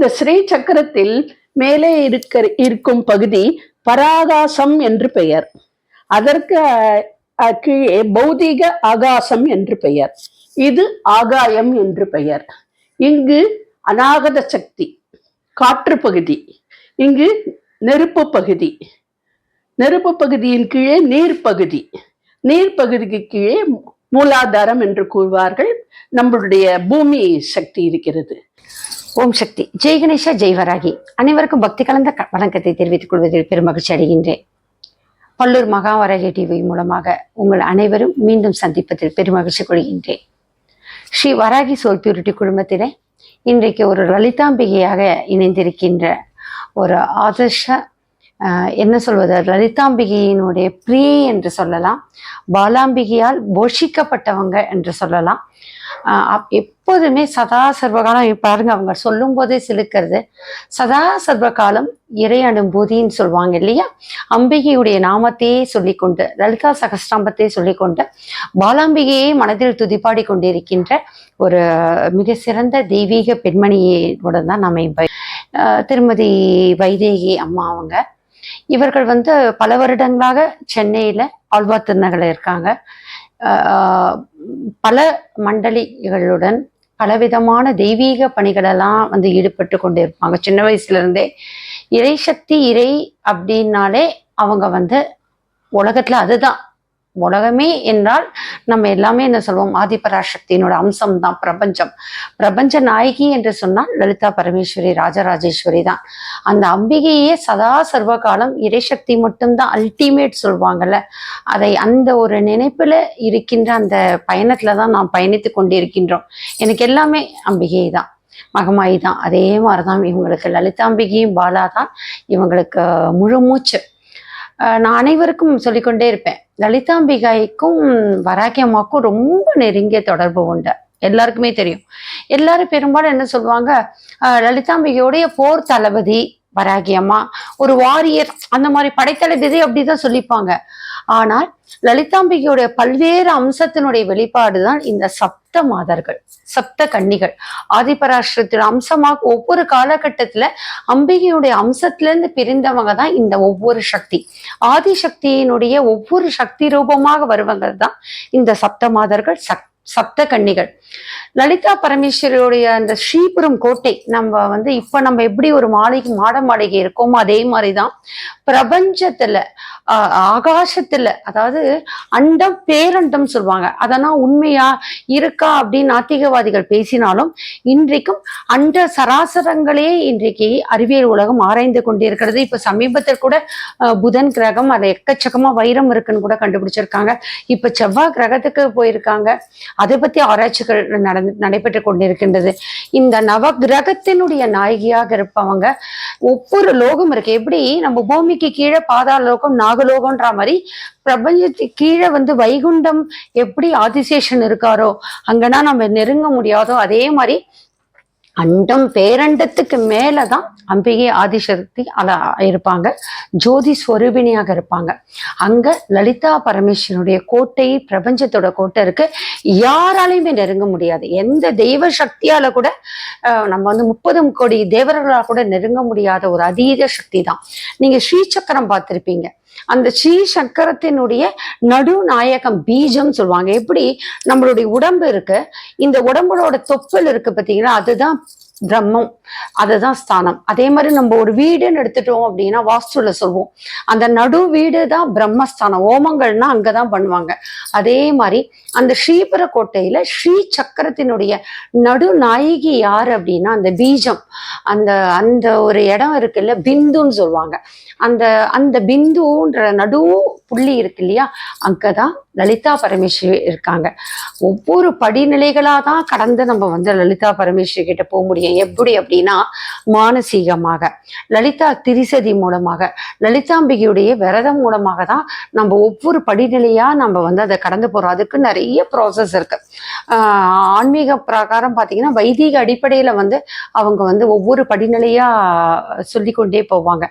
இந்த ஸ்ரீ சக்கரத்தில் மேலே இருக்க இருக்கும் பகுதி பராகாசம் என்று பெயர். அதற்கு கீழே பௌதிக ஆகாசம் என்று பெயர். இது ஆகாயம் என்று பெயர். இங்கு அநாகத சக்தி காற்று பகுதி இங்கு நெருப்பு பகுதி நெருப்பு பகுதியின் கீழே நீர் பகுதி நீர் பகுதிக்கு கீழே மூலாதாரம் என்று கூறுவார்கள். நம்மளுடைய பூமி சக்தி இருக்கிறது. ஓம் சக்தி. ஜெய் கணேஷா ஜெய் வராகி. அனைவருக்கும் பக்தி கலந்த வணக்கத்தை தெரிவித்துக் கொள்வதில் பெருமகிழ்ச்சி அடைகின்றேன். பல்லூர் மகாவராகி டிவி மூலமாக உங்கள் அனைவரும் மீண்டும் சந்திப்பதில் பெருமகிழ்ச்சி கொள்கின்றேன். ஸ்ரீ வராகி சோல் பியூரிட்டி குழுமத்திலே இன்றைக்கு ஒரு லலிதாம்பிகையாக இணைந்திருக்கின்ற ஒரு ஆதர்ஷ என்ன சொல்வது? லலிதாம்பிகையினுடைய பிரியை என்று சொல்லலாம். பாலாம்பிகையால் போஷிக்கப்பட்டவங்க என்று சொல்லலாம். எப்போதுமே சதா சர்வகாலம் பாருங்க அவங்க சொல்லும் போதே சிலுக்கிறது. சதா சர்வகாலம் இறை அனுபூதின்னு சொல்லுவாங்க இல்லையா? அம்பிகையுடைய நாமத்தையே சொல்லிக்கொண்டு லலிதா சகஸ்டாம்பத்தையே சொல்லிக்கொண்டு பாலாம்பிகையை மனதில் துதிப்பாடி கொண்டிருக்கின்ற ஒரு மிக சிறந்த தெய்வீக பெண்மணியோட தான் நம்ம திருமதி வைதேகி அம்மா அவங்க இவர்கள் வந்து பல வருடங்களாக சென்னையில ஆழ்வார் திருநகரில் இருக்காங்க. பல மண்டலிகளுடன் பலவிதமான தெய்வீக பணிகளெல்லாம் வந்து ஈடுபட்டு கொண்டு இருப்பாங்க. சின்ன வயசுல இருந்தே இறை சக்தி இறை அப்படின்னாலே அவங்க வந்து உலகத்துல அதுதான். உலகமே என்றால் நம்ம எல்லாமே என்ன சொல்லுவோம் ஆதிபராசக்தியினோட அம்சம் தான் பிரபஞ்சம். பிரபஞ்ச நாயகி என்று சொன்னால் லலிதா பரமேஸ்வரி ராஜராஜேஸ்வரி தான். அந்த அம்பிகையே சதா சர்வகாலம் இறைசக்தி மட்டும்தான் அல்டிமேட் சொல்லுவாங்கல்ல அதை அந்த ஒரு நினைப்புல இருக்கின்ற அந்த பயணத்துல தான் நாம் பயணித்து கொண்டிருக்கின்றோம். எனக்கு எல்லாமே அம்பிகை தான் மகமாயி தான். அதே மாதிரிதான் இவங்களுக்கு லலிதாம்பிகையும் பாலா தான் இவங்களுக்கு முழு மூச்சு. நான் அனைவருக்கும் சொல்லிக்கொண்டே இருப்பேன். லலிதாம்பிகாய்க்கும் வராகி அம்மாவுக்கும் ரொம்ப நெருங்கிய தொடர்பு உண்டு. எல்லாருக்குமே தெரியும். எல்லாரும் பெரும்பாலும் என்ன சொல்லுவாங்க? அஹ் லலிதாம்பிகையோடைய போர் தளபதி வராகி அம்மா ஒரு வாரியர் அந்த மாதிரி படைத்தளபதி அப்படிதான் சொல்லிப்பாங்க. ஆனால் லலிதாம்பிகையுடைய பல்வேறு அம்சத்தினுடைய வெளிப்பாடு தான் இந்த சப்த மாதர்கள் சப்த கன்னிகள். ஆதிபராஷ்டிரத்தின் அம்சமாக ஒவ்வொரு காலகட்டத்துல அம்பிகையுடைய அம்சத்திலிருந்து பிரிந்தவங்க தான் இந்த ஒவ்வொரு சக்தி. ஆதிசக்தியினுடைய ஒவ்வொரு சக்தி ரூபமாக வருவங்க தான் இந்த சப்த மாதர்கள் சக்தி சப்த கன்னிகள் லலிதா பரமேஸ்வரியுடைய அந்த ஸ்ரீபுரம் கோட்டை நம்ம வந்து இப்ப நம்ம எப்படி ஒரு மாளிகை மாட மாளிகை இருக்கோமோ அதே மாதிரிதான் பிரபஞ்சத்துல ஆஹ் ஆகாசத்துல அதாவது அண்டம் பேரண்டம் சொல்லுவாங்க. அதெல்லாம் உண்மையா இருக்கா அப்படின்னு நாத்திகவாதிகள் பேசினாலும் இன்றைக்கும் அண்ட சராசரங்களே இன்றைக்கு அறிவியல் உலகம் ஆராய்ந்து கொண்டிருக்கிறது. இப்ப சமீபத்தில் கூட புதன் கிரகம் அது எக்கச்சக்கமா வைரம் இருக்குன்னு கூட கண்டுபிடிச்சிருக்காங்க. இப்ப செவ்வாய் கிரகத்துக்கு போயிருக்காங்க. அதை பத்தி ஆராய்ச்சிகள் நடந்து நடைபெற்று கொண்டிருக்கின்றது. இந்த நவ கிரகத்தினுடைய நாயகியாக இருப்பவங்க ஒவ்வொரு லோகம் இருக்கு. எப்படி நம்ம பூமிக்கு கீழே பாதாள லோகம் நாகலோகம்ன்ற மாதிரி பிரபஞ்சத்துக்கு கீழே வந்து வைகுண்டம் எப்படி ஆதிசேஷன் இருக்காரோ அங்கன்னா நம்ம நெருங்க முடியாதோ அதே மாதிரி அண்டம் பேரண்டத்துக்கு மேலே தான் அம்பிகை ஆதிசக்தி அல இருப்பாங்க. ஜோதி ஸ்வரூபிணியாக இருப்பாங்க. அங்கே லலிதா பரமேஸ்வரனுடைய கோட்டை பிரபஞ்சத்தோட கோட்டை இருக்கு. யாராலையுமே நெருங்க முடியாது. எந்த தெய்வ சக்தியால கூட நம்ம வந்து முப்பது கோடி தேவர்களால் கூட நெருங்க முடியாத ஒரு அதீத சக்தி தான் நீங்கள் ஸ்ரீசக்கரம் பார்த்துருப்பீங்க. அந்த ஸ்ரீ சக்கரத்தினுடைய நடுநாயகம் பீஜம் சொல்லுவாங்க. எப்படி? நம்மளுடைய உடம்பு இருக்கு. இந்த உடம்போட தொப்பல் இருக்கு பாத்தீங்கன்னா அதுதான் பிரம்மம். அதுதான் ஸ்தானம். அதே மாதிரி நம்ம ஒரு வீடுன்னு எடுத்துட்டோம் அப்படின்னா வாஸ்துல சொல்வோம். அந்த நடு வீடு தான் பிரம்மஸ்தானம். ஓமங்கள்னா அங்கதான் பண்ணுவாங்க. அதே மாதிரி அந்த ஸ்ரீபுர கோட்டையில ஸ்ரீ சக்கரத்தினுடைய நடு நாயகி யார் அப்படின்னா அந்த பீஜம். அந்த அந்த ஒரு இடம் இருக்குல்ல பிந்துன்னு சொல்லுவாங்க. அந்த அந்த பிந்துன்ற நடு புள்ளி இருக்கு இல்லையா? அங்கதான் லலிதா பரமேஸ்வரி இருக்காங்க. ஒவ்வொரு படிநிலைகளாக தான் கடந்து நம்ம வந்து லலிதா பரமேஸ்வரி கிட்ட போக முடியும். எப்படி அப்படின்னா மானசீகமாக லலிதா திரிசதி மூலமாக லலிதாம்பிகையுடைய விரதம் மூலமாக தான் நம்ம ஒவ்வொரு படிநிலையாக நம்ம வந்து அதை கடந்து போகிறோம் அதுக்கு நிறைய ப்ராசஸ் இருக்குது ஆன்மீக பிரகாரம் பார்த்தீங்கன்னா வைதீக அடிப்படையில் வந்து அவங்க வந்து ஒவ்வொரு படிநிலையாக சொல்லிக்கொண்டே போவாங்க.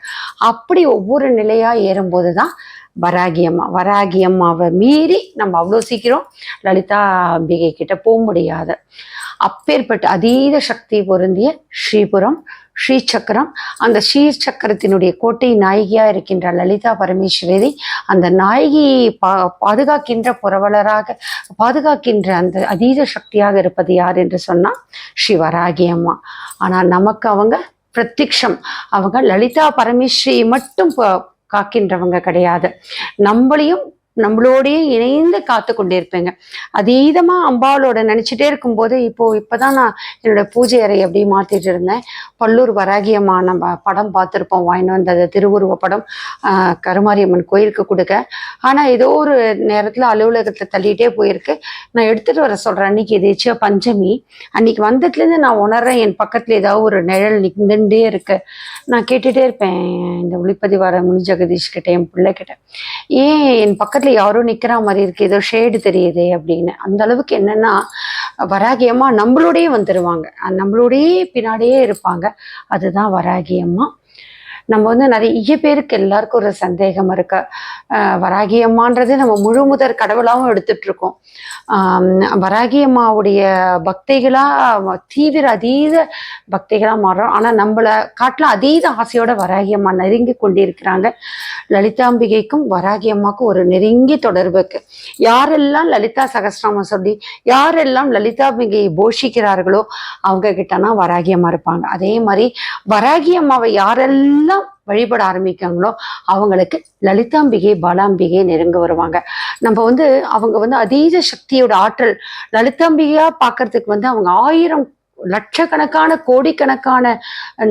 அப்படி ஒவ்வொரு நிலையாக ஏறும்போது தான் வராகி அம்மா வராகி அம்மாவை மீறி நம்ம அவ்வளோ சீக்கிரம் லலிதா அம்பிகை கிட்ட போக முடியாது. அப்பேற்பட்ட அதீத சக்தி பொருந்திய ஸ்ரீபுரம் ஸ்ரீசக்கரம் அந்த ஸ்ரீசக்கரத்தினுடைய கோட்டை நாயகியா இருக்கின்ற லலிதா பரமேஸ்வரி அந்த நாயகியை பா பாதுகாக்கின்ற புரவலராக பாதுகாக்கின்ற அந்த அதீத சக்தியாக இருப்பது யார் என்று சொன்னா ஸ்ரீ வராகி அம்மா. ஆனால் நமக்கு அவங்க பிரத்யக்ஷம். அவங்க லலிதா பரமேஸ்வரியை மட்டும் காக்கின்றவங்க கிடையாது. நம்மளையும் நம்மளோடயே இணைந்து காத்து கொண்டிருப்பேங்க. அதீதமா அம்பாளோட நினைச்சிட்டே இருக்கும்போது இப்போ இப்பதான் நான் என்னோட பூஜை அறை அப்படி மாத்திட்டு இருந்தேன். பல்லூர் வராகியம்மா நம்ம படம் பார்த்துருப்போம். வாங்கிட்டு வந்தது திருவுருவ படம் கருமாரியம்மன் கோயிலுக்கு கொடுக்க. ஆனால் ஏதோ ஒரு நேரத்தில் அலுவலகத்தை தள்ளிகிட்டே போயிருக்கு. நான் எடுத்துகிட்டு வர சொல்கிறேன் அன்னைக்கு எதேச்சியா பஞ்சமி அன்னைக்கு வந்ததுலேருந்து நான் உணர்றேன் என் பக்கத்தில் ஏதாவது ஒரு நிழல் நின்றுட்டே இருக்கு. நான் கேட்டுகிட்டே இருப்பேன் இந்த ஒளிப்பதிவார முனி ஜெகதீஷ் கிட்டே என் பிள்ளைக்கிட்ட ஏன் என் பக்கத்தில் யாரோ நிற்கிற மாதிரி இருக்குது ஏதோ ஷேடு தெரியுதே அப்படின்னு. அந்த அளவுக்கு என்னென்னா வராகியம்மா நம்மளோடயே வந்துருவாங்க. நம்மளோடையே நம்மளோடயே பின்னாடியே இருப்பாங்க. அதுதான் வராகியம்மா. நம்ம வந்து நிறைய பேருக்கு எல்லாருக்கும் ஒரு சந்தேகம் இருக்கு. வராகியம்மான்றது நம்ம முழு முதற் கடவுளாகவும் எடுத்துட்டு இருக்கோம் வராகியம்மாவுடைய பக்திகளாக தீவிர அதீத பக்திகளாக மாறுறோம். ஆனால் நம்மள காட்டில் அதீத ஆசையோட வராகியம்மா நெருங்கி கொண்டிருக்கிறாங்க. லலிதாம்பிகைக்கும் வராகியம்மாக்கும் ஒரு நெருங்கி தொடர்பு இருக்கு. யாரெல்லாம் லலிதா சகசிரமம் சொல்லி யாரெல்லாம் லலிதாம்பிகையை போஷிக்கிறார்களோ அவங்க கிட்டனா வராகியம்மா இருப்பாங்க. அதே மாதிரி வராகியம்மாவை யாரெல்லாம் வழிபட ஆரம்பிக்காங்களோ அவங்களுக்கு லலிதாம்பிகை பாலாம்பிகை நெருங்க வருவாங்க. நம்ம வந்து அவங்க வந்து அதீத சக்தியோட ஆற்றல் லலிதாம்பிகையா பார்க்கறதுக்கு வந்து அவங்க ஆயிரம் லட்சக்கணக்கான கோடிக்கணக்கான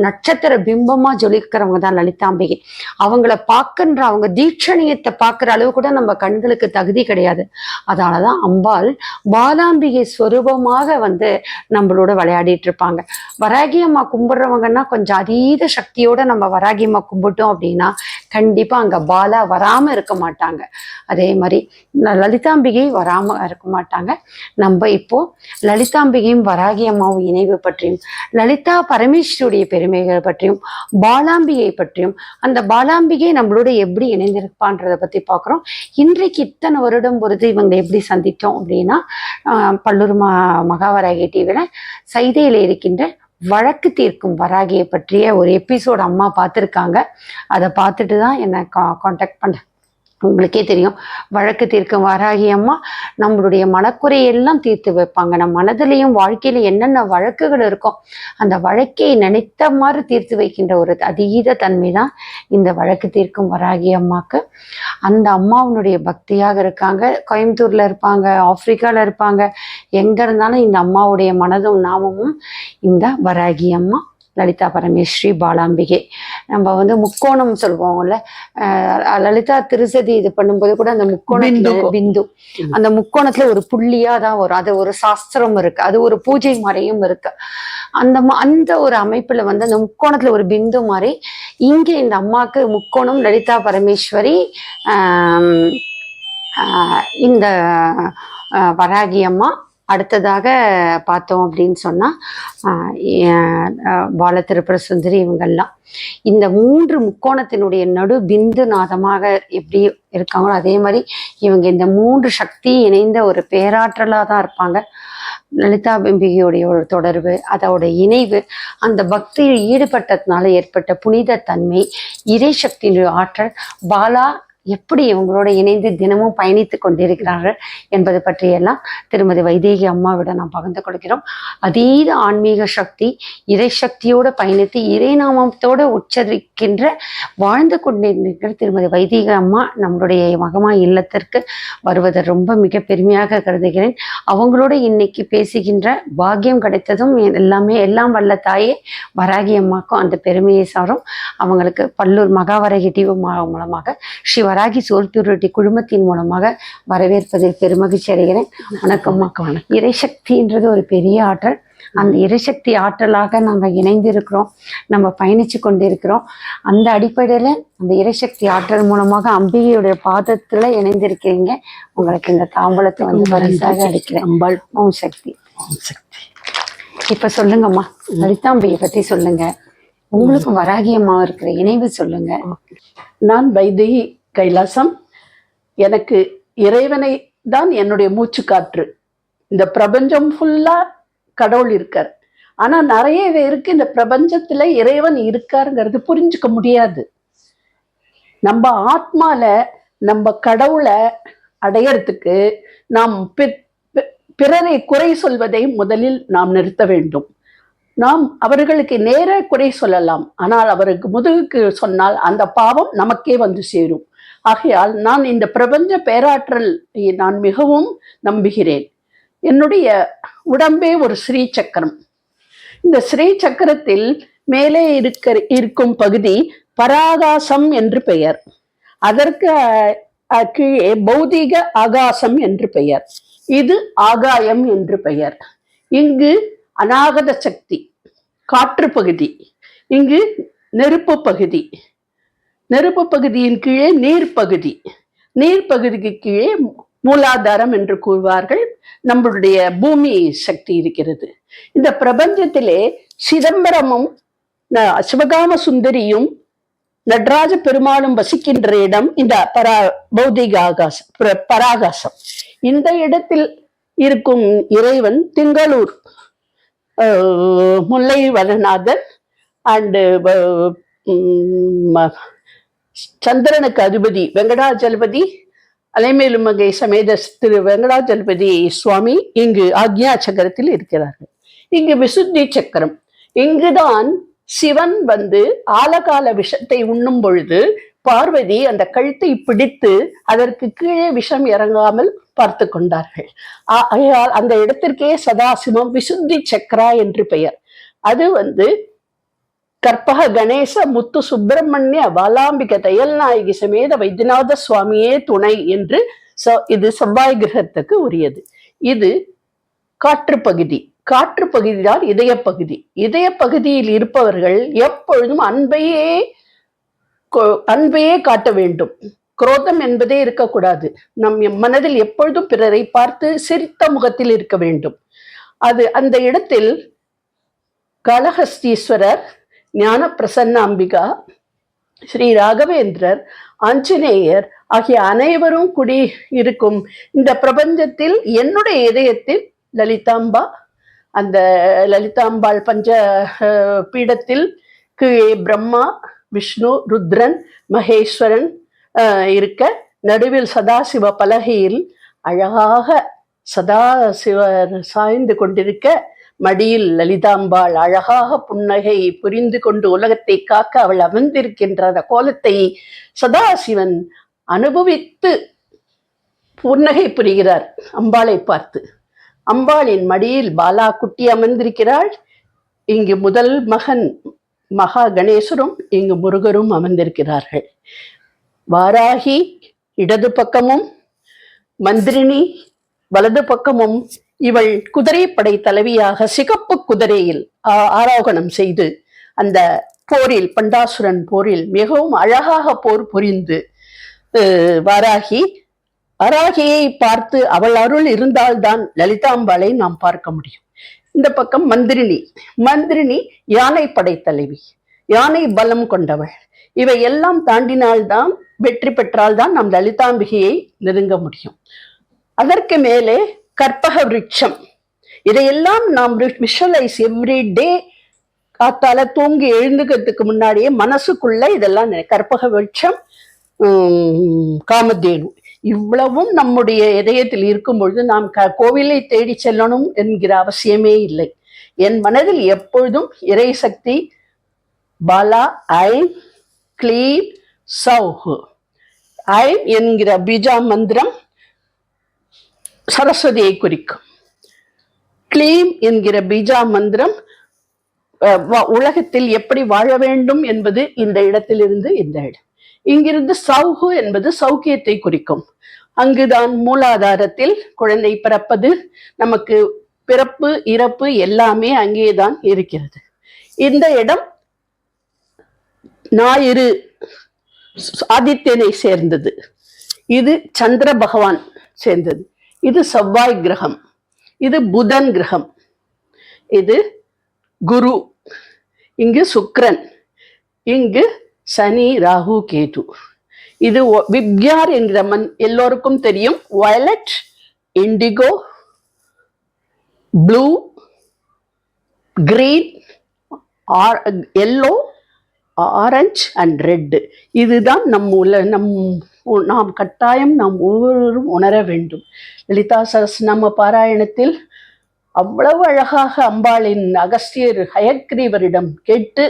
நட்சத்திர பிம்பமா ஜொலிக்கிறவங்க தான் லலிதாம்பிகை அவங்கள பார்க்கின்ற அவங்க தீட்சணியத்தை பார்க்குற அளவு கூட நம்ம கண்களுக்கு தகுதி கிடையாது. அதனாலதான் அம்பாள் பாலாம்பிகை ஸ்வரூபமாக வந்து நம்மளோட விளையாடிட்டு இருப்பாங்க வராகி அம்மா கும்பிடுறவங்கன்னா கொஞ்சம் அதீத சக்தியோட நம்ம வராகி அம்மா கும்பிட்டோம் அப்படின்னா கண்டிப்பா அங்க பாலா வராம இருக்க மாட்டாங்க. அதே மாதிரி லலிதாம்பிகை வராம இருக்க மாட்டாங்க. நம்ம இப்போ லலிதாம்பிகையும் வராகி அம்மாவும் நினைவு பற்றியும் லலிதா பரமேஸ்வருடைய பெருமைகள் பற்றியும் பாலாம்பிகை பற்றியும் அந்த பாலாம்பிகை நம்மளோட எப்படி இணைந்திருப்பான்றதை பத்தி பார்க்குறோம். இன்றைக்கு இத்தனை வருடம் பொறுத்து இவங்க எப்படி சந்தித்தோம் அப்படின்னா பல்லூர் மா மகாவராகி டிவியில சைதையில இருக்கின்ற வழக்கு தீர்க்கும் வராகியை பற்றிய ஒரு எபிசோட் அம்மா பார்த்துருக்காங்க. அதை பார்த்துட்டு தான் என்னை கா காண்டாக்ட் பண்ண உங்களுக்கே தெரியும். வழக்கு தீர்க்கும் வராகி அம்மா நம்மளுடைய மனக்குறையெல்லாம் தீர்த்து வைப்பாங்க. நம்ம மனதிலையும் வாழ்க்கையில என்னென்ன வழக்குகள் இருக்கோ அந்த வழக்கை நினைத்த மாதிரி தீர்த்து வைக்கின்ற ஒரு அதீத தன்மை தான் இந்த வழக்கு தீர்க்கும் வராகி அம்மாக்கு. அந்த அம்மாவுடைய பக்தியாக இருக்காங்க. கோயம்புத்தூர்ல இருப்பாங்க ஆப்பிரிக்கால இருப்பாங்க. எங்க இருந்தாலும் இந்த அம்மாவுடைய மனதும் நாமமும் இந்த வராகி அம்மா. லலிதா பரமேஸ்வரி பாலாம்பிகை. நம்ம வந்து முக்கோணம் சொல்லுவோம்ல. லலிதா திருசதி இது பண்ணும்போது கூட அந்த முக்கோணத்துல பிந்து. அந்த முக்கோணத்துல ஒரு புள்ளியா தான் வரும். அது ஒரு சாஸ்திரம் இருக்கு. அது ஒரு பூஜை முறையும் இருக்கு. அந்த அந்த ஒரு அமைப்புல வந்து அந்த முக்கோணத்துல ஒரு பிந்து மாதிரி இங்க இந்த அம்மாக்கு முக்கோணம் லலிதா பரமேஸ்வரி இந்த வராகி அம்மா அடுத்ததாக பார்த்தோம் அப்படின்னு சொன்னால் பால திருப்புர சுந்தரி இவங்கெல்லாம் இந்த மூன்று முக்கோணத்தினுடைய நடு பிந்து நாதமாக எப்படி இருக்காங்களோ அதே மாதிரி இவங்க இந்த மூன்று சக்தி இணைந்த ஒரு பேராற்றலாக தான் இருப்பாங்க. லலிதா பிம்பிகையுடைய ஒரு தொடர்பு அதோட இணைவு அந்த பக்தியில் ஈடுபட்டதுனால ஏற்பட்ட புனித தன்மை இறை சக்தியினுடைய ஆற்றல் பாலா எப்படி இவங்களோட இணைந்து தினமும் பயணித்து கொண்டிருக்கிறார்கள் என்பது பற்றியெல்லாம் திருமதி வைதேகி அம்மாவிடம் நாம் பகிர்ந்து கொள்கிறோம். அதீத ஆன்மீக சக்தி இறை சக்தியோட பயணித்து இறைநாமத்தோட உச்சரிக்கின்ற வாழ்ந்து கொண்டிருக்கிற திருமதி வைதீக அம்மா நம்மளுடைய மகமா இல்லத்திற்கு வருவதை ரொம்ப மிக பெருமையாக கருதுகிறேன். அவங்களோட இன்னைக்கு பேசுகின்ற பாக்கியம் கிடைத்ததும் எல்லாமே எல்லாம் வல்ல தாயே வராகி அம்மாக்கும் அந்த பெருமையை சாரும். அவங்களுக்கு பல்லூர் மகாவரகி டிவி மூலமாக ஸ்ரீ வராகி சோல்பியூரிட்டி குழுமத்தின் மூலமாக வரவேற்பதில் பெருமகிழ்ச்சி அடைகிறேன். வணக்கம் வணக்கம். இறைசக்தின்றது ஒரு பெரிய ஆற்றல். அந்த இறைசக்தி ஆற்றலாக நாங்கள் இணைந்திருக்கிறோம். நம்ம பயணிச்சு கொண்டிருக்கிறோம். அந்த அடிப்படையில் அந்த இறைசக்தி ஆற்றல் மூலமாக அம்பிகையுடைய பாதத்துல இணைந்திருக்கிறீங்க. உங்களுக்கு இந்த தாம்பலத்தை வந்து பரிசாக அளிக்கிறேன். அம்பாள். ஓம் சக்தி. சக்தி. இப்ப சொல்லுங்கம்மா லலிதாம்பிகை பத்தி சொல்லுங்க. உங்களுக்கும் வராகி அம்மா இருக்கிற இணைவு சொல்லுங்க. நான் வைதேகி கைலாசம். எனக்கு இறைவனை தான் என்னுடைய மூச்சு காற்று. இந்த பிரபஞ்சம் ஃபுல்லாக கடவுள் இருக்கார். ஆனால் நிறைய பேருக்கு இந்த பிரபஞ்சத்தில் இறைவன் இருக்காருங்கிறது புரிஞ்சுக்க முடியாது. நம்ம ஆத்மால நம்ம கடவுளை அடையறதுக்கு நாம் பி- பிறரை குறை சொல்வதை முதலில் நாம் நிறுத்த வேண்டும். நாம் அவர்களுக்கு நேர குறை சொல்லலாம். ஆனால் அவருக்கு முதுகுக்கு சொன்னால் அந்த பாவம் நமக்கே வந்து சேரும். ஆகையால் நான் இந்த பிரபஞ்ச பேராற்றல் நான் மிகவும் நம்புகிறேன். என்னுடைய உடம்பே ஒரு ஸ்ரீ சக்கரம். இந்த ஸ்ரீ சக்கரத்தில் மேலே இருக்க இருக்கும் பகுதி பராகாசம் என்று பெயர். அதற்கு கீழே பௌதிக ஆகாசம் என்று பெயர். இது ஆகாயம் என்று பெயர். இங்கு அநாகத சக்தி காற்று பகுதி. இங்கு நெருப்பு பகுதி. நெருப்பு பகுதியின் கீழே நீர் பகுதி நீர் பகுதிக்கு கீழே மூலாதாரம் என்று கூறுவார்கள். நம்மளுடைய பூமி சக்தி இருக்கிறது. இந்த பிரபஞ்சத்திலே சிதம்பரமும் சிவகாம சுந்தரியும் நடராஜ பெருமாளும் வசிக்கின்ற இடம் இந்த பரா பௌதிக ஆகாசம் பிர- பராகாசம். இந்த இடத்தில் இருக்கும் இறைவன் திங்களூர் முல்லை வனநாதன் அண்டு சந்திரனுக்கு அதிபதி வெங்கடாஜலபதி அலைமேலுமங்கை சமேத திரு வெங்கடாஜலபதி சுவாமி இங்கு ஆக்ஞா சக்கரத்தில் இருக்கிறார்கள். இங்கு விசுத்தி சக்கரம். இங்குதான் சிவன் வந்து ஆலகால விஷத்தை உண்ணும் பொழுது பார்வதி அந்த கழுத்தை பிடித்து அதற்கு கீழே விஷம் இறங்காமல் பார்த்து கொண்டார்கள். ஆகையால் அந்த இடத்திற்கே சதாசிவம் விசுத்தி சக்கரா என்று பெயர். அது வந்து கற்பக கணேச முத்து சுப்பிரமணிய பாலாம்பிக தையல்நாயகி சமேத வைத்தியநாத சுவாமியே துணை என்று ச- இது செவ்வாய் கிரகத்துக்கு உரியது. இது காற்று பகுதி. காற்று பகுதிதான் இதய பகுதி. இதய பகுதியில் இருப்பவர்கள் எப்பொழுதும் அன்பையே கொ- அன்பையே காட்ட வேண்டும். குரோதம் என்பதே இருக்கக்கூடாது. நம் எம் மனதில் எப்பொழுதும் பிறரை பார்த்து சிரித்த முகத்தில் இருக்க வேண்டும். அது அந்த இடத்தில் கலஹஸ்தீஸ்வரர் ஞான பிரசன்ன அம்பிகா ஸ்ரீ ராகவேந்திரர் ஆஞ்சநேயர் ஆகிய அனைவரும் குடி இருக்கும் இந்த பிரபஞ்சத்தில் என்னுடைய இதயத்தில் லலிதாம்பா அந்த லலிதாம்பாள் பஞ்ச பீடத்தில் கீழே பிரம்மா விஷ்ணு ருத்ரன் மகேஸ்வரன் இருக்க நடுவில் சதாசிவ பலகையில் அழகாக சதாசிவர் சாய்ந்து கொண்டிருக்க மடியில் லலிதாம்பாள் அழகாக புன்னகை புரிந்து கொண்டு உலகத்தை காக்க அவள் அமர்ந்திருக்கின்ற அந்த கோலத்தை சதாசிவன் அனுபவித்து புன்னகை புரிகிறார் அம்பாளை பார்த்து. அம்பாளின் மடியில் பாலா குட்டி அமர்ந்திருக்கிறாள். இங்கு முதல் மகன் மகா கணேசரும் இங்கு முருகரும் அமர்ந்திருக்கிறார்கள். வாராகி இடது பக்கமும் மந்திரினி வலது பக்கமும் இவள் குதிரைப்படை தலைவியாக சிகப்பு குதிரையில் ஆ- ஆரோகணம் செய்து அந்த போரில் பண்டாசுரன் போரில் மிகவும் அழகாக போர் புரிந்து வாராகி வராகியை பார்த்து அவள் அருள் இருந்தால்தான் லலிதாம்பாளை நாம் பார்க்க முடியும். இந்த பக்கம் மந்திரினி மந்திரினி யானை படை தலைவி யானை பலம் கொண்டவள். இவை எல்லாம் தாண்டினால்தான் வெற்றி பெற்றால்தான் நாம் லலிதாம்பிகையை நெருங்க முடியும். அதற்கு மேலே கற்பக விருட்சம். இதையெல்லாம் நாம் விஷுவலைஸ் எவ்ரி டே காத்தால தூங்கி எழுந்துக்கிறதுக்கு முன்னாடியே மனசுக்குள்ள இதெல்லாம் கற்பக விருட்சம் காமதேனு. இவ்வளவும் நம்முடைய இதயத்தில் இருக்கும் பொழுது நாம் க- கோவிலை தேடி செல்லணும் என்கிற அவசியமே இல்லை. என் மனதில் எப்பொழுதும் இறை சக்தி பாலா ஐம் கிளீன் சௌஹு. ஐம் என்கிற பீஜா மந்திரம் சரஸ்வதியை குறிக்கும். க்ளீம் என்கிற பீஜா மந்திரம் உலகத்தில் எப்படி வாழ வேண்டும் என்பது இந்த இடத்திலிருந்து இந்த இடம். இங்கிருந்து சௌஹு என்பது சௌக்கியத்தை குறிக்கும். அங்குதான் மூலாதாரத்தில் குழந்தை பிறப்பது நமக்கு பிறப்பு இறப்பு எல்லாமே அங்கேதான் இருக்கிறது. இந்த இடம் ஞாயிறு ஆதித்யனை சேர்ந்தது. இது சந்திர பகவான் சேர்ந்தது. இது செவ்வாய் கிரகம். இது புதன் கிரகம். இது குரு. இங்கு சுக்ரன். இங்கு சனி ராகு கேது. இது விப்யார் என்கிற மண் எல்லோருக்கும் தெரியும். Violet indigo blue green or yellow orange and red. இதுதான் நம்ம உள்ள நம் நாம் கட்டாயம் நாம் ஒவ்வொருவரும் உணர வேண்டும். லலிதா சகஸ்ரநாம பாராயணத்தில் அவ்வளவு அழகாக அம்பாளின் அகஸ்தியர் ஹயக்ரீவரிடம் கேட்டு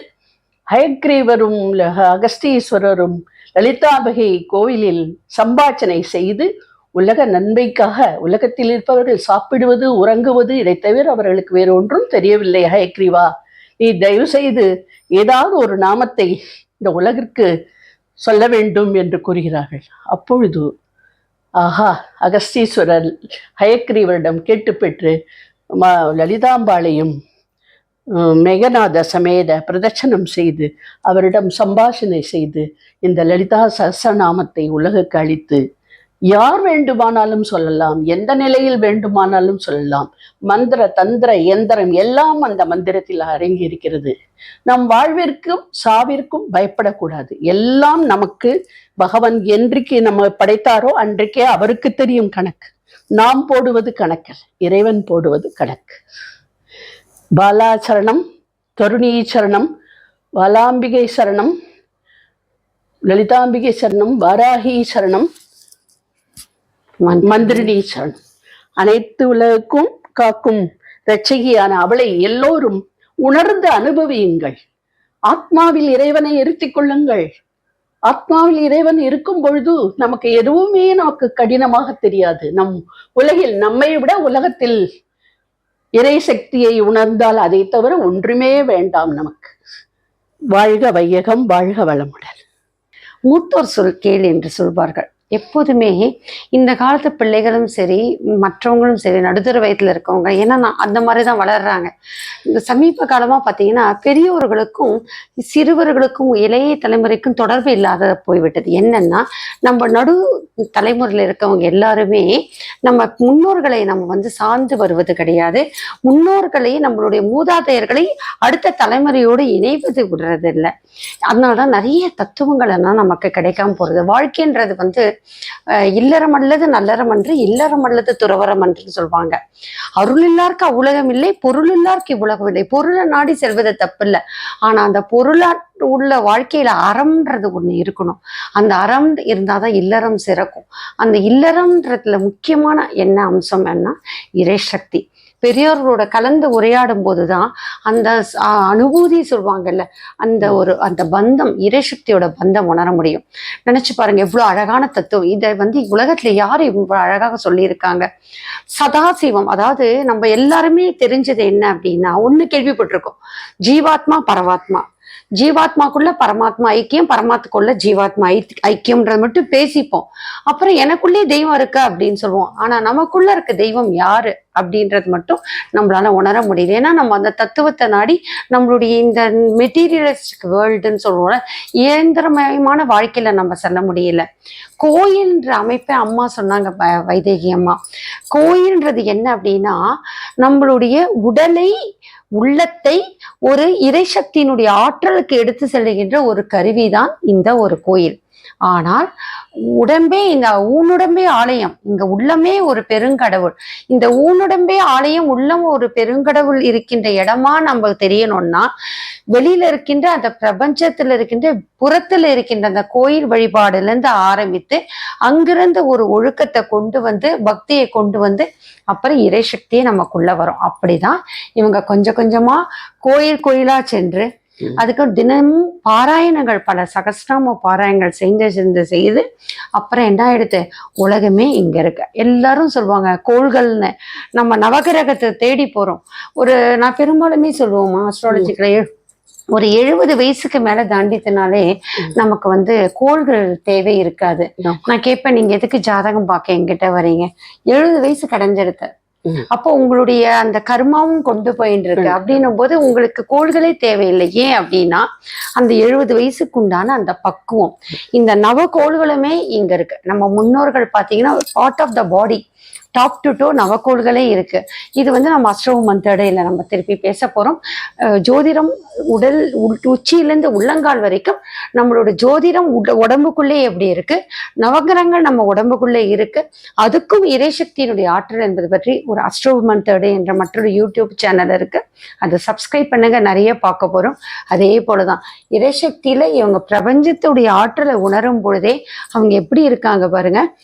ஹயக்ரீவரும் அகஸ்தீஸ்வரரும் லலிதாபகை கோவிலில் சம்பாச்சனை செய்து உலக நன்மைக்காக உலகத்தில் இருப்பவர்கள் சாப்பிடுவது உறங்குவது இதை தவிர அவர்களுக்கு வேறு ஒன்றும் தெரியவில்லை. ஹயக்ரீவா நீ தயவு செய்து ஏதாவது ஒரு நாமத்தை இந்த உலகிற்கு சொல்ல வேண்டும் என்று கூறுகிறார்கள். அப்பொழுது ஆஹா அகஸ்தீஸ்வரர் ஹயக்ரீவரிடம் கேட்டு பெற்று ம லலிதாம்பாளையும் மேகநாத சமேத பிரதட்சணம் செய்து அவரிடம் சம்பாஷணை செய்து இந்த லலிதா சஹஸ்ரநாமத்தை உலகுக்கு அளித்து யார் வேண்டுமானாலும் சொல்லலாம். எந்த நிலையில் வேண்டுமானாலும் சொல்லலாம். மந்திர தந்திர எந்திரம் எல்லாம் அந்த மந்திரத்தில் அடங்கி இருக்கிறது நம் வாழ்விற்கும் சாவிற்கும் பயப்படக்கூடாது. எல்லாம் நமக்கு பகவான் என்றைக்கு நம்ம படைத்தாரோ அன்றைக்கே அவருக்கு தெரியும் கணக்கு. நாம் போடுவது கணக்கல் இறைவன் போடுவது கணக்கு. பாலாச்சரணம் தருணீ சரணம் பாலாம்பிகை சரணம் லலிதாம்பிகை சரணம் வாராகி சரணம் மந்திரினி அனைத்து உலகுக்கும் காக்கும் இரட்சகியான அவளை எல்லோரும் உணர்ந்து அனுபவியுங்கள். ஆத்மாவில் இறைவனை இருத்திக் கொள்ளுங்கள். ஆத்மாவில் இறைவன் இருக்கும் பொழுது நமக்கு எதுவுமே நமக்கு கடினமாக தெரியாது. நம் உலகில் நம்மை விட உலகத்தில் இறை சக்தியை உணர்ந்தால் அதை தவிர ஒன்றுமே வேண்டாம் நமக்கு. வாழ்க வையகம் வாழ்க வளமுடன். மூத்தோர் சொல் கேள் என்று சொல்வார்கள். எப்போதுமே இந்த காலத்து பிள்ளைகளும் சரி மற்றவங்களும் சரி நடுத்தர வயதில் இருக்கவங்க ஏன்னா நான் அந்த மாதிரி தான் வளர்றாங்க. இந்த சமீப காலமாக பார்த்தீங்கன்னா பெரியோர்களுக்கும் சிறுவர்களுக்கும் இளைய தலைமுறைக்கும் தொடர்பு இல்லாத போய்விட்டது. என்னன்னா நம்ம நடு தலைமுறையில் இருக்கவங்க எல்லாருமே நம்ம முன்னோர்களை நம்ம வந்து சார்ந்து வருவது கிடையாது. முன்னோர்களை நம்மளுடைய மூதாதையர்களை அடுத்த தலைமுறையோடு இணைவது விடுறது இல்லை அதனால தான் நிறைய தத்துவங்கள் எல்லாம் நமக்கு கிடைக்காம போகிறது வாழ்க்கைன்றது வந்து இல்லறம் அல்லது நல்லறம் அன்று இல்லறம் அல்லது துறவரம் அன்றுன்னு சொல்லுவாங்க அருள் இல்லார்க்கு அவ்வுலகம் இல்லை பொருள் இல்லார்க்கு இவ்வுலகம் இல்லை. பொருளை நாடி செல்வது தப்பில்லை. ஆனா அந்த பொருளா உள்ள வாழ்க்கையில அறம்ன்றது ஒண்ணு இருக்கணும். அந்த அறம் இருந்தாதான் இல்லறம் சிறக்கும். அந்த இல்லறம்ன்றதுல முக்கியமான என்ன அம்சம் என்ன இறைசக்தி. பெரியோர்களோட கலந்து உரையாடும் போதுதான் அந்த ஸ்- அ- அனுபூதி சொல்லுவாங்கல்ல அந்த ஒரு அந்த பந்தம் இறைசக்தியோட பந்தம் உணர முடியும். நினைச்சு பாருங்க எவ்வளவு அழகான தத்துவம். இதை வந்து உலகத்துல யார் இவ்வளவு அழகாக சொல்லியிருக்காங்க? சதாசிவம் அதாவது நம்ம எல்லாருமே தெரிஞ்சது என்ன அப்படின்னா ஒண்ணு கேள்விப்பட்டிருக்கோம். ஜீவாத்மா பரமாத்மா. ஜீவாத்மாக்குள்ள பரமாத்மா ஐக்கியம் பரமாத்மாக்குள்ள ஜீவாத்மா ஐ- ஐக்கியம்ன்றது மட்டும் பேசிப்போம். அப்புறம் எனக்குள்ளே தெய்வம் இருக்கு அப்படின்னு சொல்லுவோம். ஆனா நமக்குள்ள இருக்க தெய்வம் யாரு அப்படின்றது மட்டும் நம்மளால உணர முடியல ஏன்னா நம்ம அந்த தத்துவத்தை நாடி நம்மளுடைய இந்த மெட்டீரியலிஸ்டிக் வேர்ல்டுன்னு சொல்லுவோம் இயந்திரமயமான வாழ்க்கையில நம்ம செல்ல முடியல. கோயில்ன்ற அமைப்பை அம்மா சொன்னாங்க வைதேகி அம்மா. கோயில்ன்றது என்ன அப்படின்னா நம்மளுடைய உடலை உள்ளத்தை ஒரு இறைசக்தியினுடைய ஆற்றலுக்கு எடுத்து செல்கின்ற ஒரு கருவிதான் இந்த ஒரு கோயில். ஆனால் உடம்பே இந்த ஊனுடம்பே ஆலயம். இங்க உள்ளமே ஒரு பெருங்கடவுள். இந்த ஊனுடம்பே ஆலயம் உள்ளம் ஒரு பெருங்கடவுள் இருக்கின்ற இடமா நம்ம தெரியணும்னா வெளியில இருக்கின்ற அந்த பிரபஞ்சத்துல இருக்கின்ற புறத்துல இருக்கின்ற அந்த கோயில் வழிபாடுல இருந்து ஆரம்பித்து அங்கிருந்து ஒரு ஒழுக்கத்தை கொண்டு வந்து பக்தியை கொண்டு வந்து அப்புறம் இறை சக்தியை நமக்குள்ள வரும். அப்படிதான் இவங்க கொஞ்சம் கொஞ்சமா கோயில் கோயிலா சென்று அதுக்கு தினமும் பாராயணங்கள் பல சகஸ்ராம பாராயணங்கள் செஞ்சு செஞ்சு செய்து அப்புறம் என்ன ஆயிடுது? உலகமே இங்க இருக்கு. எல்லாரும் சொல்லுவாங்க கோள்கள்னு. நம்ம நவகிரகத்தை தேடி போறோம். ஒரு நான் பெரும்பாலுமே சொல்லுவோமா அஸ்ட்ராலஜிக்கல ஒரு எழுபது வயசுக்கு மேல தாண்டித்தனாலே. நமக்கு வந்து கோள்கள் தேவை இருக்காது. நான் கேட்பேன் நீங்க எதுக்கு ஜாதகம் பார்க்க என்கிட்ட வரீங்க? எழுபது வயசு கடைஞ்சிருது. ம். அப்போ உங்களுடைய அந்த கர்மாவும் கொண்டு போயிட்டு இருக்கு. அப்படின்னும் போது உங்களுக்கு கோள்களே தேவையில்லை. ஏன் அப்படின்னா அந்த எழுபது வயசுக்கு உண்டான அந்த பக்குவம். இந்த நவ கோள்களுமே இங்க இருக்கு. நம்ம முன்னோர்கள் பாத்தீங்கன்னா part of the body top to toe நவக்கோள்களே இருக்கு. இது வந்து நம்ம அஸ்ட்ரோ மந்தடையில் நம்ம திருப்பி பேச போறோம். ஜோதிடம் உடல் உள்- உச்சியிலேருந்து உள்ளங்கால் வரைக்கும் நம்மளோட ஜோதிடம் உடம்புக்குள்ளே எப்படி இருக்கு? நவகிரகங்கள் நம்ம உடம்புக்குள்ளே இருக்கு. அதுக்கும் இறைசக்தியினுடைய ஆற்றல் என்பது பற்றி ஒரு அஸ்ட்ரோ மந்தடை என்ற மற்றொரு யூடியூப் சேனல் இருக்கு. அதை சப்ஸ்கிரைப் பண்ணுங்க. நிறைய பார்க்க போறோம். அதே போலதான். இறைசக்தியில இவங்க பிரபஞ்சத்துடைய ஆற்றலை உணரும் பொழுதே அவங்க எப்படி இருக்காங்க பாருங்க.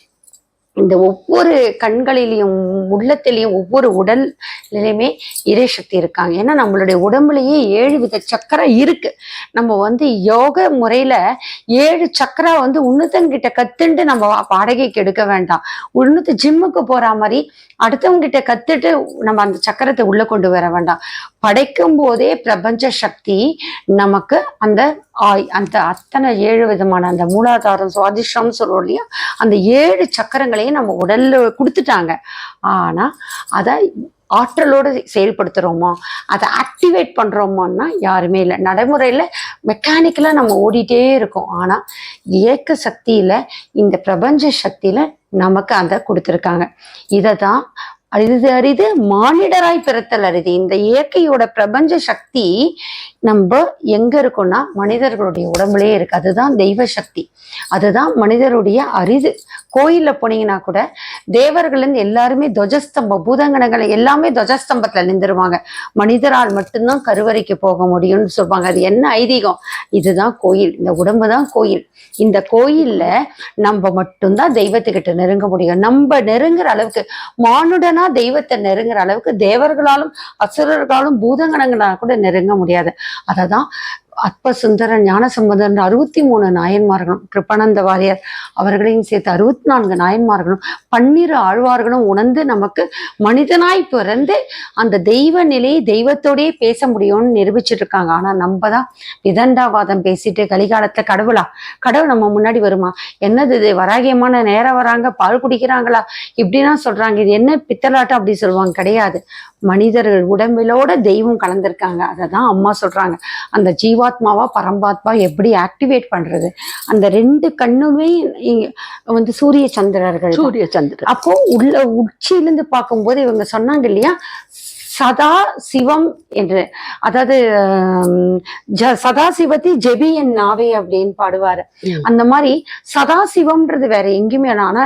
இந்த ஒவ்வொரு கண்களிலையும் உள்ளத்திலையும் ஒவ்வொரு உடல்லையுமே இறைசக்தி இருக்காங்க. ஏன்னா நம்மளுடைய உடம்புலயே ஏழு வித சக்கரம் இருக்கு. நம்ம வந்து யோக முறையில ஏழு சக்கரா வந்து உன்னதங்கிட்ட கத்துண்டு நம்ம வாடகைக்கு எடுக்க வேண்டாம். உன்னத்து ஜிம்முக்கு போற மாதிரி அடுத்தவங்கிட்ட கத்துட்டு நம்ம அந்த சக்கரத்தை உள்ள கொண்டு வர வேண்டாம். படைக்கும் போதே பிரபஞ்ச சக்தி நமக்கு அந்த ஆய்- அந்த அத்தனை ஏழு விதமான அந்த மூலாதாரம் சுவாதிஷம்னு சொல்லுவோம் இல்லையா? அந்த ஏழு சக்கரங்களையும் நம்ம உடல்ல கொடுத்துட்டாங்க. ஆனா அதை ஆற்றலோடு செயல்படுத்துகிறோமா அதை ஆக்டிவேட் பண்ணுறோமோன்னா யாருமே இல்லை. நடைமுறையில் மெக்கானிக்கலாக நம்ம ஓடிட்டே இருக்கோம். ஆனால் இயக்க சக்தியில் இந்த பிரபஞ்ச சக்தியில் நமக்கு அதை கொடுத்துருக்காங்க. இதை தான் அரிது அரிது மானிடராய் பிறத்தல் அரிது. இந்த இயற்கையோட பிரபஞ்ச சக்தி நம்ம எங்க இருக்கோம்னா மனிதர்களுடைய உடம்புலயே இருக்கு. அதுதான் தெய்வ சக்தி. அதுதான் மனிதருடைய அரிது கோயில்ல போனீங்கன்னா கூட தேவர்கள் இருந்து எல்லாருமே துவஜஸ்தம்பம் பூதங்கணங்கள் எல்லாமே துவஜஸ்தம்பத்துல நின்றுருவாங்க மனிதரால் மட்டும்தான் கருவறைக்கு போக முடியும்னு சொல்லுவாங்க அது என்ன ஐதீகம்? இதுதான் கோயில். இந்த உடம்பு தான் கோயில். இந்த கோயில்ல நம்ம மட்டும்தான் தெய்வத்துக்கிட்ட நெருங்க முடியும். நம்ம நெருங்குற அளவுக்கு மானுடனா தெய்வத்தை நெருங்குற அளவுக்கு தேவர்களாலும் அசுரர்களாலும் பூதங்கணங்களால் கூட நெருங்க முடியாது. அதை தான் அற்ப சுந்தரன் ஞானசம்பந்தன் அறுபத்தி மூணு நாயன்மார்களும் கிருப்பானந்த வாரியார் அவர்களையும் சேர்த்து அறுபத்தி நான்கு நாயன்மார்களும் பன்னிரு ஆழ்வார்களும் உணர்ந்து நமக்கு மனிதனாய் பிறந்து அந்த தெய்வ நிலையை தெய்வத்தோடயே பேச முடியும்னு நிரூபிச்சிட்டு இருக்காங்க ஆனா நம்ம தான் விதண்டாவாதம் பேசிட்டு கலிகாலத்துல கடவுளா? கடவுள் நம்ம முன்னாடி வருமா? என்னது இது? வராகியமான நேரம் வராங்க பால் குடிக்கிறாங்களா? இப்படிலாம் சொல்றாங்க. இது என்ன பித்தலாட்டம் அப்படி சொல்லுவாங்க? கிடையாது. மனிதர்கள் உடம்பிலோட தெய்வம் கலந்திருக்காங்க. அதை தான் அம்மா சொல்றாங்க. அந்த ஜீவாத்மாவா பரமாத்மா எப்படி ஆக்டிவேட் பண்றது? அந்த ரெண்டு கண்ணுமே வந்து சூரிய சந்திரர்கள். சூரிய சந்திரன் அப்போ உள்ள உச்சியிலிருந்து பார்க்கும்போது இவங்க சொன்னாங்க இல்லையா? சதா சிவம் என்று அதாவது சதா சிவத்தி ஜெபி என் நாவே அப்படின்னு பாடுவாரு. அந்த மாதிரி சதா சிவம்ன்றது வேற எங்கேயுமே. ஆனா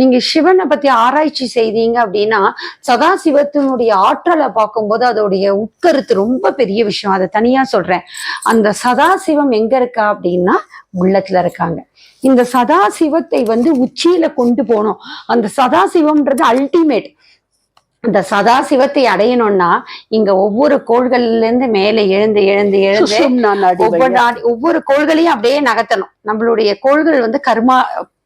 நீங்க சிவனை பத்தி ஆராய்ச்சி செய்தீங்க அப்படின்னா சதா சிவத்தினுடைய ஆற்றலை பார்க்கும்போது அதோடைய உட்கருத்து ரொம்ப பெரிய விஷயம். அதை தனியா சொல்றேன். அந்த சதா சிவம் எங்க இருக்கா அப்படின்னா உள்ளத்துல இருக்காங்க. இந்த சதா சிவத்தை வந்து உச்சியில கொண்டு போனோம் அந்த சதாசிவம்ன்றது அல்டிமேட் அந்த சதாசிவத்தை அடையணும்னா இங்க ஒவ்வொரு கோள்கள்ல இருந்து மேலே எழுந்து எழுந்து எழுந்து ஒவ்வொரு ஒவ்வொரு கோள்களையும் அப்படியே நகர்த்தணும். நம்மளுடைய கோள்கள் வந்து கர்மா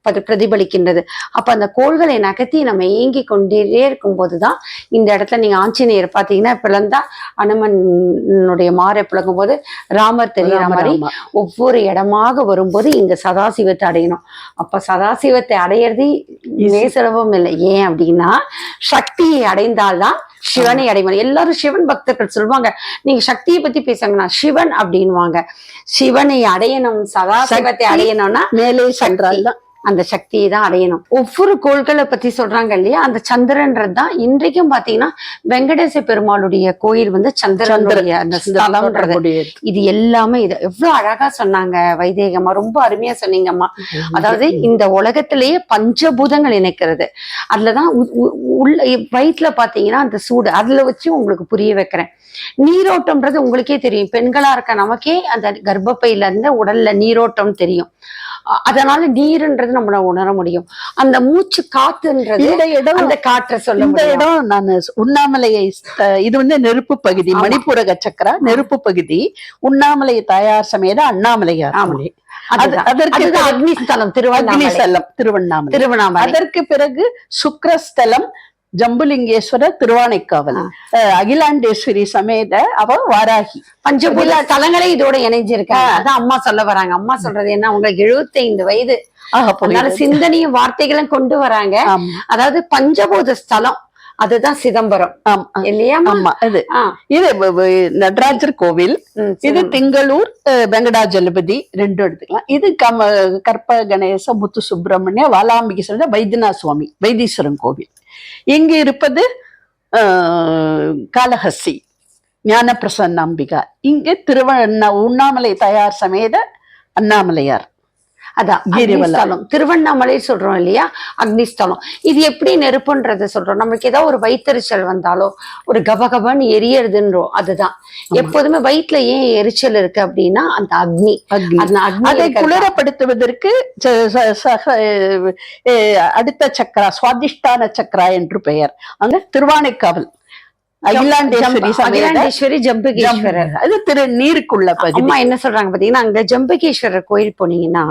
பதி- பிரதிபலிக்கின்றது. அப்ப அந்த கோள்களை நகர்த்தி நம்ம ஏங்கி கொண்டே இருக்கும்போது தான் இந்த இடத்துல நீங்க ஆஞ்சநேயர் பாத்தீங்கன்னா பிளந்தா அனுமனுடைய மாறை பிளங்கும் போது ராமர் தெரியற ராம, மாதிரி. ஒவ்வொரு இடமாக வரும்போது இங்க சதாசிவத்தை அடையணும். அப்ப சதாசிவத்தை அடையிறது சுலபம் இல்லை. ஏன் அப்படின்னா சக்தியை அடைந்தால்தான் சிவனை முடியும் எல்லாரும் சிவன் பக்தர்கள் சொல்லுவாங்க நீங்க சக்தியை பத்தி பேசுங்கன்னா சிவன் அப்படின்வாங்க. சிவனை அடையணும் சதாசிவத்தை. அடையணும்னா மேலே சென்றால் தான் அந்த சக்தியை தான் அடையணும். ஒவ்வொரு கோள்களை பத்தி சொல்றாங்க இல்லையா? அந்த சந்திரன்றது தான் இன்றைக்கும் பாத்தீங்கன்னா வெங்கடேச பெருமாளுடைய கோயில் வந்து சந்திரனுடைய. இது எல்லாமே இது எவ்வளவு அழகா சொன்னாங்க வைதேகம்மா. ரொம்ப அருமையா சொன்னீங்கம்மா. அதாவது இந்த உலகத்திலேயே பஞ்சபூதங்கள் இணைக்கிறது. அதுலதான் உள்ள வயிற்றுல பாத்தீங்கன்னா அந்த சூடு அதுல வச்சு உங்களுக்கு புரிய வைக்கிறேன். நீரோட்டம்ன்றது உங்களுக்கே தெரியும். பெண்களா இருக்க நமக்கே அந்த கர்ப்பப்பையில இருந்து உடல்ல நீரோட்டம் தெரியும். அதனால நீருன்றது நம்மள உணர முடியும் அந்த மூச்சு காத்துன்றது இந்த இடம் அந்த காற்றை சொல்ல இந்த இடம் நான் உண்ணாமலையை இது வந்து நெருப்பு பகுதி. மணிப்புரக சக்கரா நெருப்பு பகுதி உண்ணாமலை தாயார் சமேத அண்ணாமலையார் ஆமா. மொழி. அதுதான். அது- அதற்கு அதுதான் பிறகு அக்னி ஸ்தலம் திருவண்ணாமலை திருவண்ணாமலை திருவண்ணாமலை அதற்கு பிறகு சுக்ரஸ்தலம் ஜம்புலிங்கேஸ்வரர் திருவானைக்காவல். அகிலாண்டேஸ்வரி சமேத அவ வாராகி. பஞ்சபூத தலங்களே இதோட இணைஞ்சிருக்காங்க. அதான் அம்மா சொல்ல வராங்க. அம்மா சொல்றது என்ன? உங்களுக்கு 75 வயது. அதனால. சிந்தனையும் வார்த்தைகளும் கொண்டு வராங்க. அதாவது பஞ்சபூத ஸ்தலம் அதுதான் சிதம்பரம். இல்லையா ஆமா இது. ஆ, இது நடராஜர் கோவில். இது. திங்களூர் வெங்கடாஜலபதி ரெண்டும் எடுத்துக்கலாம். இது கம கற்ப கணேச முத்து சுப்பிரமணிய வாலாம்பிகை சொல்ற வைத்தியநாத சுவாமி வைத்தீஸ்வரன் கோவில். இங்கு இருப்பது ஆஹ், காளஹஸ்தி ஞானப்பிரசன்ன அம்பிகா. இங்கு திருவண்ணா உண்ணாமலை தயார் சமேத அண்ணாமலையார். அதான். அக்னிஸ்தலம். திருவண்ணாமலை சொல்றோம் இல்லையா? அக்னிஸ்தலம். இது எப்படி நெருப்புன்றத சொல்றோம். நமக்கு ஏதாவது ஒரு வயித்தெரிச்சல் வந்தாலோ ஒரு கபகபன்னு எரியறதுன்றோம். அதுதான். எப்போதுமே வயிற்றுல ஏன் எரிச்சல் இருக்கு அப்படின்னா அந்த அக்னி. அதை. குளிரப்படுத்துவதற்கு அடுத்த சக்கரா சுவாதிஷ்டான சக்கரா என்று பெயர். அங்க திருவானைக்காவல். அகிலாண்டேஸ்வரி ஜம்புகேஸ்வரர். ஜம்பு. அது திரு நீருக்குள்ள அம்மா என்ன சொல்றாங்க பாத்தீங்கன்னா அங்க ஜம்புகேஸ்வரர் கோயில் போனீங்கன்னா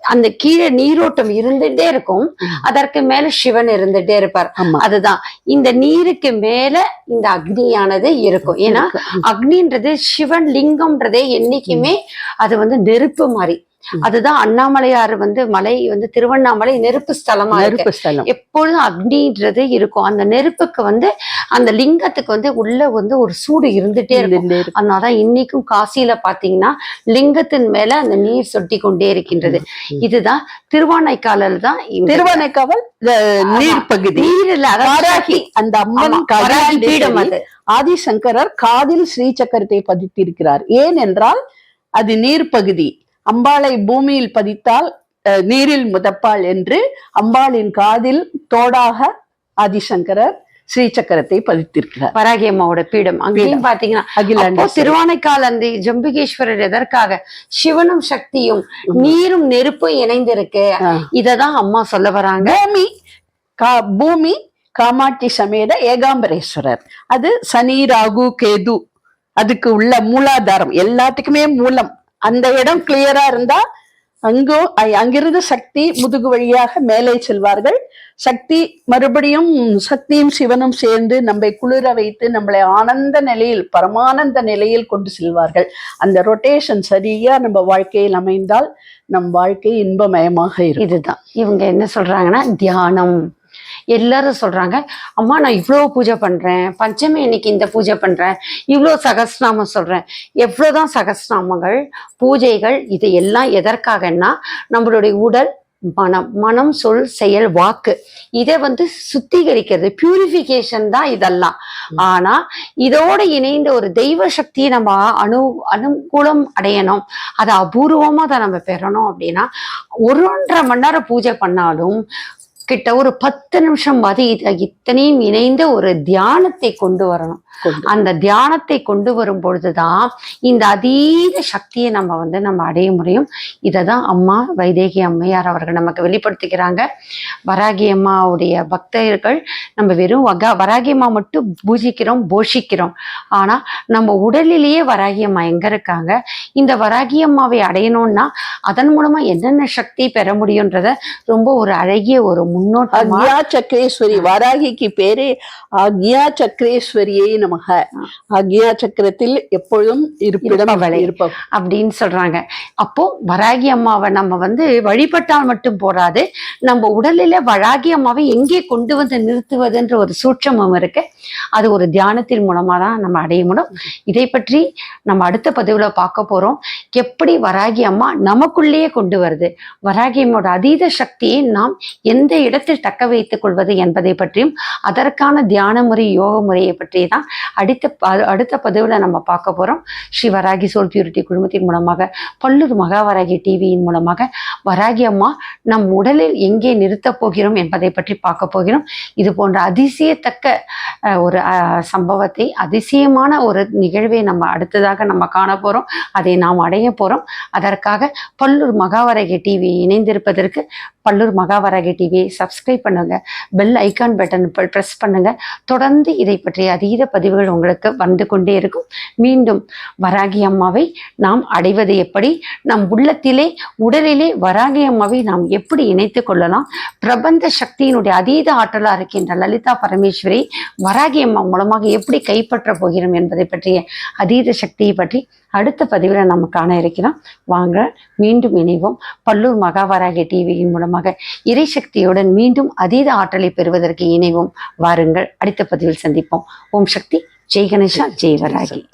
அந்த கீழே நீரோட்டம் இருந்துட்டே இருக்கும். அதற்கு மேல சிவன் இருந்துட்டே இருப்பார். அதுதான். இந்த நீருக்கு மேல இந்த அக்னியானது இருக்கும். ஏன்னா அக்னின்றது சிவன் லிங்கம்ன்றதே என்னைக்குமே அது வந்து நெருப்பு மாதிரி. அதுதான் அண்ணாமலையார் வந்து மலை வந்து திருவண்ணாமலை நெருப்பு ஸ்தலமா நெருப்பு ஸ்தலம். எப்பொழுதும் அக்னின்றது இருக்கும். அந்த நெருப்புக்கு வந்து அந்த லிங்கத்துக்கு வந்து உள்ள வந்து ஒரு சூடு இருந்துட்டே இருக்கும். அதனாலதான் இன்னைக்கும் காசியில பாத்தீங்கன்னா லிங்கத்தின் மேல அந்த நீர் சொட்டி கொண்டே இருக்கின்றது. இதுதான் திருவானைக்காலில் தான் திருவானைக்காவல் நீர் பகுதி நீர் இல்ல அதான் வாராகி. அந்த அம்மன் வராகி பீடம் அது ஆதிசங்கரர் காதில் ஸ்ரீ சக்கரத்தை பதித்திருக்கிறார். ஏனென்றால் அது நீர் பகுதி அம்பாளை பூமியில் பதித்தால் நீரில் முதப்பாள் என்று அம்பாளின் காதில் தோடாக ஆதிசங்கரர் ஸ்ரீ சக்கரத்தை பதித்திருக்கிறார். வராகி அம்மாவோட பீடம். அங்கேயும் பாத்தீங்கன்னா அகிலாண்டேஸ்வரி திருவானைக்கால் அந்த ஜம்புகேஸ்வரர் எதற்காக? சிவனும் சக்தியும் நீரும் நெருப்பும் இணைந்திருக்கு. இததான் அம்மா சொல்ல வராங்க. பூமி கா பூமி காமாட்சி சமேத ஏகாம்பரேஸ்வரர். அது சனி ராகு கேது அதுக்கு உள்ள மூலாதாரம். எல்லாத்துக்குமே மூலம். அந்த இடம் கிளியரா இருந்தா அங்கோ அங்கிருந்து சக்தி முதுகு வழியாக மேலே செல்வார்கள். சக்தி மறுபடியும் சக்தியும் சிவனும் சேர்ந்து நம்மை குளிர வைத்து நம்மளை ஆனந்த நிலையில் பரமானந்த நிலையில் கொண்டு செல்வார்கள். அந்த ரொட்டேஷன் சரியா நம்ம வாழ்க்கையில் அமைந்தால் நம் வாழ்க்கை இன்பமயமாக இருக்கும். இதுதான். இவங்க என்ன சொல்றாங்கன்னா தியானம். எல்லாரும் சொல்றாங்க அம்மா நான் இவ்வளோ பூஜை பண்றேன். பஞ்சமி இன்னைக்கு இந்த பூஜை பண்றேன். இவ்வளோ சகஸ்நாமம் சொல்றேன். எவ்வளவுதான் சகஸ்நாமங்கள் பூஜைகள் இது எல்லாம் எதற்காகன்னா நம்மளுடைய உடல் மனம் மனம் சொல் செயல் வாக்கு இதை வந்து சுத்திகரிக்கிறது. பியூரிஃபிகேஷன் தான் இதெல்லாம். ஆனா இதோட இணைந்த ஒரு தெய்வ சக்தியை நம்ம அணு அனுகூலம் அடையணும். அதை அபூர்வமா தான் நம்ம பெறணும் அப்படின்னா ஒரு ஒன்றரை மணி நேரம் பூஜை பண்ணாலும் கிட்ட ஒரு பத்து நிமிஷம் மாதிரி இத்தனையும் இணைந்த ஒரு தியானத்தை கொண்டு வரணும். அந்த தியானத்தை கொண்டு வரும் பொழுதுதான் இந்த அதீத சக்தியை நம்ம வந்து நம்ம அடைய முடியும். இதை தான் அம்மா வைதேகி அம்மையார் அவர்கள் நமக்கு வெளிப்படுத்திக்கிறாங்க வராகி அம்மாவுடைய பக்தர்கள் நம்ம வெறும் வகா வராகி அம்மா மட்டும் பூஜிக்கிறோம் போஷிக்கிறோம். ஆனா நம்ம உடலிலேயே வராகி அம்மா எங்க இருக்காங்க? இந்த வராகி அம்மாவை அடையணும்னா அதன் மூலமா என்னென்ன சக்தி பெற முடியுன்றத ரொம்ப ஒரு அழகிய ஒரு முன்னோட்டமா சக்கரேஸ்வரி வாராகிக்கு பேரே ஆக்ஞா சக்கரேஸ்வரியே நமக. ஆக்ஞா சக்கரத்தில் எப்பொழுதும் இருப்பிடம் இருப்பவளே. இருப்ப அப்படின்னு சொல்றாங்க. அப்போ வராகி அம்மாவை நம்ம வந்து வழிபட்டால் மட்டும் போராது நம்ம உடலில வராகி அம்மாவை எங்கே கொண்டு வந்து நிறுத்துவதுன்ற ஒரு சூட்சமம் இருக்கு. அது ஒரு தியானத்தின் மூலமா தான் நம்ம அடைய முடியும். இதை பற்றி நம்ம அடுத்த பதிவுல பார்க்க போறோம். எப்படி வராகி அம்மா நமக்குள்ளேயே கொண்டு வருது? வராகி அம்மாவோட அதீத சக்தியை நாம் எந்த இடத்தில் தக்க வைத்துக் கொள்வது என்பதை பற்றியும் அதற்கான தியான முறை யோக முறையை பற்றி தான் அடுத்த ப- அடுத்த பதவியில் நம்ம பார்க்க போகிறோம் ஸ்ரீ வராகி சோல் பியூரிட்டி குழுமத்தின் மூலமாக பல்லூர் மகாவராகி டிவியின் மூலமாக வராகி அம்மா நம் உடலில் எங்கே நிறுத்தப் போகிறோம் என்பதை பற்றி பார்க்க போகிறோம். இது போன்ற அதிசயத்தக்க ஒரு சம்பவத்தை அதிசயமான ஒரு நிகழ்வை நம்ம அடுத்ததாக நம்ம காண போகிறோம் அதை நாம் அடைய போகிறோம் அதற்காக பல்லூர் மகாவரகி டிவி இணைந்திருப்பதற்கு பல்லூர் மகாவரகி டிவியை சப்ஸ்கிரைப் பண்ணுங்கள் பெல் ஐகான் பட்டன் ப்ரெஸ் பண்ணுங்கள் தொடர்ந்து இதை பற்றி அதீத பதிவுகள் உங்களுக்கு வந்து கொண்டே இருக்கும். மீண்டும் வராகி அம்மாவை நாம் அடைவது எப்படி? நம் உள்ளத்திலே உடலிலே வராகி அம்மாவை நாம் எப்படி இணைத்துக் கொள்ளலாம்? பிரபந்த சக்தியினுடைய அதீத ஆற்றலாக இருக்கின்ற லலிதா பரமேஸ்வரி வராகி அம்மா மூலமாக எப்படி கைப்பற்ற போகிறோம் என்பதை பற்றிய அதீத சக்தியை பற்றி அடுத்த பதிவில் நம்ம காண இருக்கிறோம். வாங்க மீண்டும் இணைவோம். பல்லூர் மகாவராகி டிவியின் மூலமாக இறைசக்தியுடன் மீண்டும் அதீத ஆற்றலை பெறுவதற்கு இணைவோம். வாருங்கள் அடுத்த பதிவில் சந்திப்போம். ஓம் சக்தி. ஜெய் கணேஷா ஜெய் வராகி.